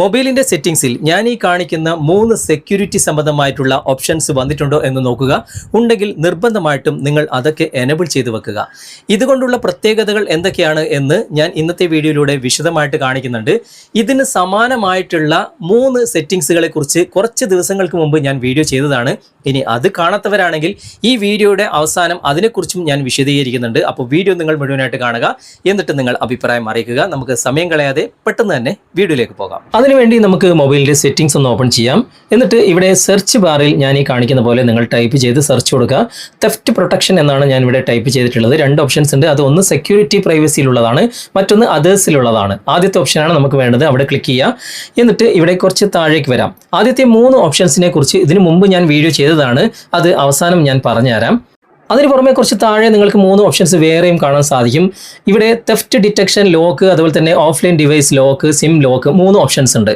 മൊബൈലിന്റെ സെറ്റിംഗ്സിൽ ഞാൻ ഈ കാണിക്കുന്ന മൂന്ന് സെക്യൂരിറ്റി സംബന്ധമായിട്ടുള്ള ഓപ്ഷൻസ് വന്നിട്ടുണ്ടോ എന്ന് നോക്കുക. ഉണ്ടെങ്കിൽ നിർബന്ധമായിട്ടും നിങ്ങൾ അതൊക്കെ എനബിൾ ചെയ്തു വെക്കുക. ഇതുകൊണ്ടുള്ള പ്രത്യേകതകൾ എന്തൊക്കെയാണ് എന്ന് ഞാൻ ഇന്നത്തെ വീഡിയോയിലൂടെ വിശദമായിട്ട് കാണിക്കുന്നുണ്ട്. ഇതിന് സമാനമായിട്ടുള്ള മൂന്ന് സെറ്റിംഗ്സുകളെ കുറിച്ച് കുറച്ച് ദിവസങ്ങൾക്ക് മുമ്പ് ഞാൻ വീഡിയോ ചെയ്തതാണ്. ഇനി അത് കാണാത്തവരാണെങ്കിൽ ഈ വീഡിയോയുടെ അവസാനം അതിനെക്കുറിച്ചും ഞാൻ വിശദീകരിക്കുന്നുണ്ട്. അപ്പോൾ വീഡിയോ നിങ്ങൾ മുഴുവനായിട്ട് കാണുക. എന്നിട്ട് നിങ്ങൾ അഭിപ്രായം അറിയിക്കുക. നമുക്ക് സമയം കളയാതെ പെട്ടെന്ന് തന്നെ വീഡിയോയിലേക്ക് പോകാം. അതിനുവേണ്ടി നമുക്ക് മൊബൈലിന്റെ സെറ്റിംഗ്സ് ഒന്ന് ഓപ്പൺ ചെയ്യാം. എന്നിട്ട് ഇവിടെ സെർച്ച് ബാറിൽ ഞാൻ ഈ കാണിക്കുന്ന പോലെ നിങ്ങൾ ടൈപ്പ് ചെയ്ത് സെർച്ച് കൊടുക്കുക. തെഫ്റ്റ് പ്രൊട്ടക്ഷൻ എന്നാണ് ഞാൻ ഇവിടെ ടൈപ്പ് ചെയ്തിട്ടുള്ളത്. രണ്ട് ഓപ്ഷൻസ് ഉണ്ട്. അത് ഒന്ന് സെക്യൂരിറ്റി പ്രൈവസിയിലുള്ളതാണ് മറ്റൊന്ന് അതേഴ്സിലുള്ളതാണ് ആദ്യത്തെ ഓപ്ഷനാണ് നമുക്ക് വേണ്ടത്. അവിടെ ക്ലിക്ക് ചെയ്യുക. എന്നിട്ട് ഇവിടെ കുറച്ച് താഴേക്ക് വരാം. ആദ്യത്തെ മൂന്ന് ഓപ്ഷൻസിനെ കുറിച്ച് ഇതിനു മുമ്പ് ഞാൻ വീഡിയോ ചെയ്തതാണ്. അത് അവസാനം ഞാൻ പറഞ്ഞുതരാം. അതിന് പുറമെ കുറച്ച് താഴെ നിങ്ങൾക്ക് മൂന്ന് ഓപ്ഷൻസ് വേറെയും കാണാൻ സാധിക്കും. ഇവിടെ തെഫ്റ്റ് ഡിറ്റക്ഷൻ ലോക്ക് അതുപോലെ തന്നെ offline device lock sim lock മൂന്ന് ഓപ്ഷൻസ് ഉണ്ട്.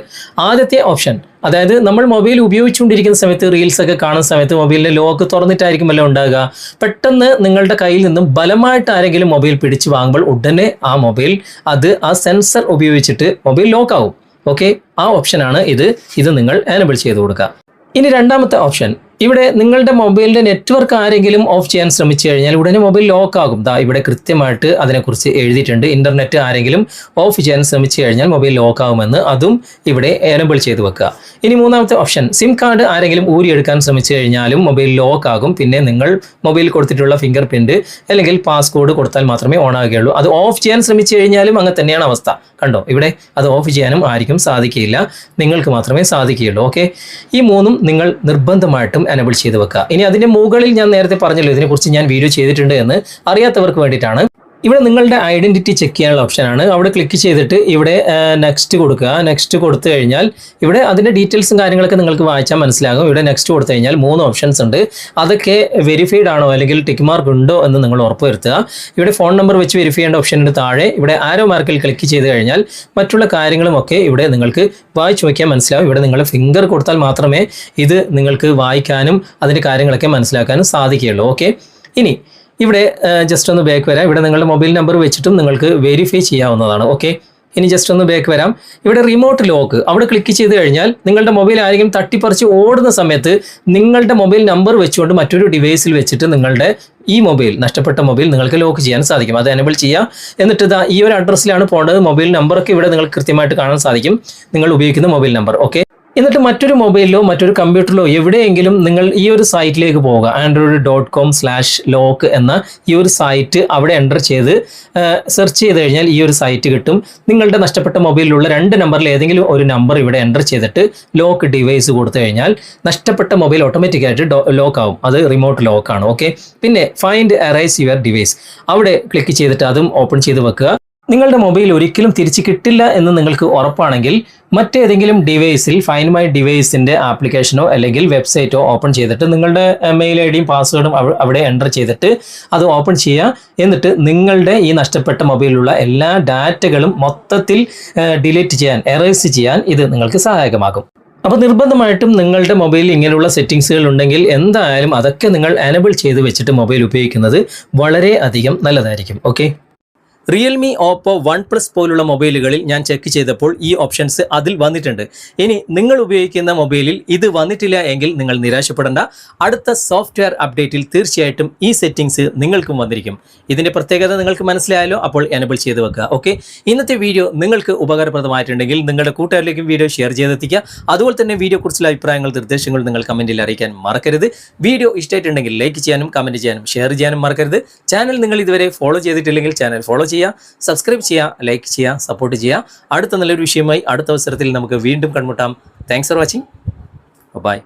ആദ്യത്തെ ഓപ്ഷൻ അതായത് നമ്മൾ മൊബൈൽ ഉപയോഗിച്ചുകൊണ്ടിരിക്കുന്ന സമയത്ത് റീൽസ് ഒക്കെ കാണുന്ന സമയത്ത് മൊബൈലിന്റെ ലോക്ക് തുറന്നിട്ടായിരിക്കുമല്ലോ ഉണ്ടാകുക പെട്ടെന്ന് നിങ്ങളുടെ കയ്യിൽ നിന്നും ബലമായിട്ട് ആരെങ്കിലും മൊബൈൽ പിടിച്ച് വാങ്ങുമ്പോൾ ഉടനെ ആ മൊബൈൽ അത് ആ സെൻസർ ഉപയോഗിച്ചിട്ട് മൊബൈൽ ലോക്ക് ആവും. ഓക്കെ ആ ഓപ്ഷനാണ് ഇത്. ഇത് നിങ്ങൾ എനബിൾ ചെയ്ത് കൊടുക്കുക. ഇനി രണ്ടാമത്തെ ഓപ്ഷൻ ഇവിടെ നിങ്ങളുടെ മൊബൈലിന്റെ നെറ്റ്വർക്ക് ആരെങ്കിലും ഓഫ് ചെയ്യാൻ ശ്രമിച്ചു കഴിഞ്ഞാൽ ഉടനെ മൊബൈൽ ലോക്ക് ആകും. ദാ ഇവിടെ കൃത്യമായിട്ട് അതിനെക്കുറിച്ച് എഴുതിയിട്ടുണ്ട്. ഇന്റർനെറ്റ് ആരെങ്കിലും ഓഫ് ചെയ്യാൻ ശ്രമിച്ചു കഴിഞ്ഞാൽ മൊബൈൽ ലോക്ക് ആകുമെന്ന് അതും ഇവിടെ എനബിൾ ചെയ്ത് വെക്കുക. ഇനി മൂന്നാമത്തെ ഓപ്ഷൻ സിം കാർഡ് ആരെങ്കിലും ഊരിയെടുക്കാൻ ശ്രമിച്ചു കഴിഞ്ഞാലും മൊബൈൽ ലോക്ക് ആകും. പിന്നെ നിങ്ങൾ മൊബൈൽ കൊടുത്തിട്ടുള്ള ഫിംഗർ പ്രിന്റ് അല്ലെങ്കിൽ പാസ്കോഡ് കൊടുത്താൽ മാത്രമേ ഓൺ ആകുകയുള്ളൂ. അത് ഓഫ് ചെയ്യാൻ ശ്രമിച്ചു കഴിഞ്ഞാലും അങ്ങനെ തന്നെയാണ് അവസ്ഥ. കണ്ടോ? ഇവിടെ അത് ഓഫ് ചെയ്യാനും ആർക്കും സാധിക്കില്ല നിങ്ങൾക്ക് മാത്രമേ സാധിക്കുകയുള്ളൂ. ഓക്കെ? ഈ മൂന്നും നിങ്ങൾ നിർബന്ധമായിട്ടും എനബിൾ ചെയ്ത് വെക്കുക. ഇനി അതിന്റെ മുകളിൽ ഞാൻ നേരത്തെ പറഞ്ഞല്ലോ ഇതിനെക്കുറിച്ച് ഞാൻ വീഡിയോ ചെയ്തിട്ടുണ്ട് എന്ന് അറിയാത്തവർക്ക് വേണ്ടിയിട്ടാണ് ഇവിടെ നിങ്ങളുടെ ഐഡന്റിറ്റി ചെക്ക് ചെയ്യാനുള്ള ഓപ്ഷനാണ് അവിടെ ക്ലിക്ക് ചെയ്തിട്ട് ഇവിടെ നെക്സ്റ്റ് കൊടുക്കുക. നെക്സ്റ്റ് കൊടുത്തു കഴിഞ്ഞാൽ ഇവിടെ അതിന്റെ ഡീറ്റെയിൽസും കാര്യങ്ങളൊക്കെ നിങ്ങൾക്ക് വായിച്ചാൽ മനസ്സിലാകും. ഇവിടെ നെക്സ്റ്റ് കൊടുത്തു കഴിഞ്ഞാൽ മൂന്ന് ഓപ്ഷൻസ് ഉണ്ട്. അതൊക്കെ വെരിഫൈഡ് ആണോ അല്ലെങ്കിൽ ടിക്ക് മാർക്ക് ഉണ്ടോ എന്ന് നിങ്ങൾ ഉറപ്പുവരുത്തുക. ഇവിടെ ഫോൺ നമ്പർ വെച്ച് വെരിഫൈ ചെയ്യേണ്ട ഓപ്ഷനുണ്ട് താഴെ. ഇവിടെ ആരോ മാർക്കിൽ ക്ലിക്ക് ചെയ്ത് കഴിഞ്ഞാൽ മറ്റുള്ള കാര്യങ്ങളുമൊക്കെ ഇവിടെ നിങ്ങൾക്ക് വായിച്ചു നോക്കിയാൽ മനസ്സിലാവും. ഇവിടെ നിങ്ങൾ ഫിംഗർ കൊടുത്താൽ മാത്രമേ ഇത് നിങ്ങൾക്ക് വായിക്കാനും അതിന്റെ കാര്യങ്ങളൊക്കെ മനസ്സിലാക്കാനും സാധിക്കുകയുള്ളൂ. ഓക്കെ ഇനി ഇവിടെ ജസ്റ്റ് ഒന്ന് ബാക്ക് വരാം. ഇവിടെ നിങ്ങളുടെ മൊബൈൽ നമ്പർ വെച്ചിട്ടും നിങ്ങൾക്ക് വെരിഫൈ ചെയ്യാവുന്നതാണ് ഓക്കെ ഇനി ജസ്റ്റ് ഒന്ന് ബാക്ക് വരാം. ഇവിടെ റിമോട്ട് ലോക്ക് അവിടെ ക്ലിക്ക് ചെയ്ത് കഴിഞ്ഞാൽ നിങ്ങളുടെ മൊബൈൽ ആരെങ്കിലും തട്ടിപ്പറിച്ച് ഓടുന്ന സമയത്ത് നിങ്ങളുടെ മൊബൈൽ നമ്പർ വെച്ചുകൊണ്ട് മറ്റൊരു ഡിവൈസിൽ വെച്ചിട്ട് നിങ്ങളുടെ ഈ മൊബൈൽ നഷ്ടപ്പെട്ട മൊബൈൽ നിങ്ങൾക്ക് ലോക്ക് ചെയ്യാൻ സാധിക്കും. അത് എനബിൾ ചെയ്യുക എന്നിട്ട് ഇതാ ഈ ഒരു അഡ്രസ്സിലാണ് പോകേണ്ടത്. മൊബൈൽ നമ്പറൊക്കെ ഇവിടെ നിങ്ങൾക്ക് കൃത്യമായിട്ട് കാണാൻ സാധിക്കും. നിങ്ങൾ ഉപയോഗിക്കുന്ന മൊബൈൽ നമ്പർ ഓക്കെ എന്നിട്ട് മറ്റൊരു മൊബൈലിലോ മറ്റൊരു കമ്പ്യൂട്ടറിലോ എവിടെയെങ്കിലും നിങ്ങൾ ഈ ഒരു സൈറ്റിലേക്ക് പോവുക. Android dot com slash lock എന്ന ഈ ഒരു സൈറ്റ് അവിടെ എന്റർ ചെയ്ത് സെർച്ച് ചെയ്ത് കഴിഞ്ഞാൽ ഈ ഒരു സൈറ്റ് കിട്ടും. നിങ്ങളുടെ നഷ്ടപ്പെട്ട മൊബൈലിലുള്ള രണ്ട് നമ്പറിൽ ഏതെങ്കിലും ഒരു നമ്പർ ഇവിടെ എന്റർ ചെയ്തിട്ട് ലോക്ക് ഡിവൈസ് കൊടുത്തു കഴിഞ്ഞാൽ നഷ്ടപ്പെട്ട മൊബൈൽ ഓട്ടോമാറ്റിക്കായിട്ട് ലോക്ക് ആവും. അത് റിമോട്ട് ലോക്കാണ് ഓക്കെ പിന്നെ ഫൈൻഡ് അറൈസ് യുവർ ഡിവൈസ് അവിടെ ക്ലിക്ക് ചെയ്തിട്ട് അതും ഓപ്പൺ ചെയ്ത് വെക്കുക. നിങ്ങളുടെ മൊബൈൽ ഒരിക്കലും തിരിച്ചു കിട്ടില്ല എന്ന് നിങ്ങൾക്ക് ഉറപ്പാണെങ്കിൽ മറ്റേതെങ്കിലും ഡിവൈസിൽ ഫൈൻ മൈ ഡിവൈസിന്റെ ആപ്ലിക്കേഷനോ അല്ലെങ്കിൽ വെബ്സൈറ്റോ ഓപ്പൺ ചെയ്തിട്ട് നിങ്ങളുടെ മെയിൽ ഐ ഡിയും പാസ്വേഡും അവിടെ എന്റർ ചെയ്തിട്ട് അത് ഓപ്പൺ ചെയ്യുക. എന്നിട്ട് നിങ്ങളുടെ ഈ നഷ്ടപ്പെട്ട മൊബൈലിലുള്ള എല്ലാ ഡാറ്റകളും മൊത്തത്തിൽ ഡിലീറ്റ് ചെയ്യാൻ എറേസ് ചെയ്യാൻ ഇത് നിങ്ങൾക്ക് സഹായകമാകും. അപ്പോൾ നിർബന്ധമായിട്ടും നിങ്ങളുടെ മൊബൈലിൽ ഇങ്ങനെയുള്ള സെറ്റിങ്സുകൾ ഉണ്ടെങ്കിൽ എന്തായാലും അതൊക്കെ നിങ്ങൾ എനബിൾ ചെയ്ത് വെച്ചിട്ട് മൊബൈൽ ഉപയോഗിക്കുന്നത് വളരെ അധികം നല്ലതായിരിക്കും. Okay Realme Oppo OnePlus പോലുള്ള മൊബൈലുകളിൽ ഞാൻ ചെക്ക് ചെയ്തപ്പോൾ ഈ ഓപ്ഷൻസ് അതിൽ വന്നിട്ടുണ്ട്. ഇനി നിങ്ങൾ ഉപയോഗിക്കുന്ന മൊബൈലിൽ ഇത് വന്നിട്ടില്ല എങ്കിൽ നിങ്ങൾ നിരാശപ്പെടേണ്ട. അടുത്ത സോഫ്റ്റ്വെയർ അപ്ഡേറ്റിൽ തീർച്ചയായിട്ടും ഈ സെറ്റിംഗ്സ് നിങ്ങൾക്കും വന്നിരിക്കും. ഇതിന്റെ പ്രത്യേകത നിങ്ങൾക്ക് മനസ്സിലായാലോ അപ്പോൾ എനബിൾ ചെയ്ത് വെക്കുക ഓക്കെ ഇന്നത്തെ വീഡിയോ നിങ്ങൾക്ക് ഉപകാരപ്രദമായിട്ടുണ്ടെങ്കിൽ നിങ്ങളുടെ കൂട്ടുകാരിലേക്കും വീഡിയോ ഷെയർ ചെയ്തെത്തിക്കുക. അതുപോലെ തന്നെ വീഡിയോ കുറിച്ചുള്ള അഭിപ്രായങ്ങൾ നിർദ്ദേശങ്ങൾ നിങ്ങൾ കമന്റിൽ അറിയിക്കാൻ മറക്കരുത്. വീഡിയോ ഇഷ്ടമായിട്ടുണ്ടെങ്കിൽ ലൈക്ക് ചെയ്യാനും കമന്റ് ചെയ്യാനും ഷെയർ ചെയ്യാനും മറക്കരുത്. ചാനൽ നിങ്ങൾ ഇതുവരെ ഫോളോ ചെയ്തിട്ടില്ലെങ്കിൽ ചാനൽ ഫോളോ ചെയ്യുക സബ്സ്ക്രൈബ് ചെയ്യുക ലൈക്ക് ചെയ്യുക സപ്പോർട്ട് ചെയ്യുക. അടുത്ത നല്ലൊരു വിഷയമായി അടുത്ത അവസരത്തിൽ നമുക്ക് വീണ്ടും കൺമുട്ടാം താങ്ക്സ് ഫോർ വാച്ചിങ് ബൈ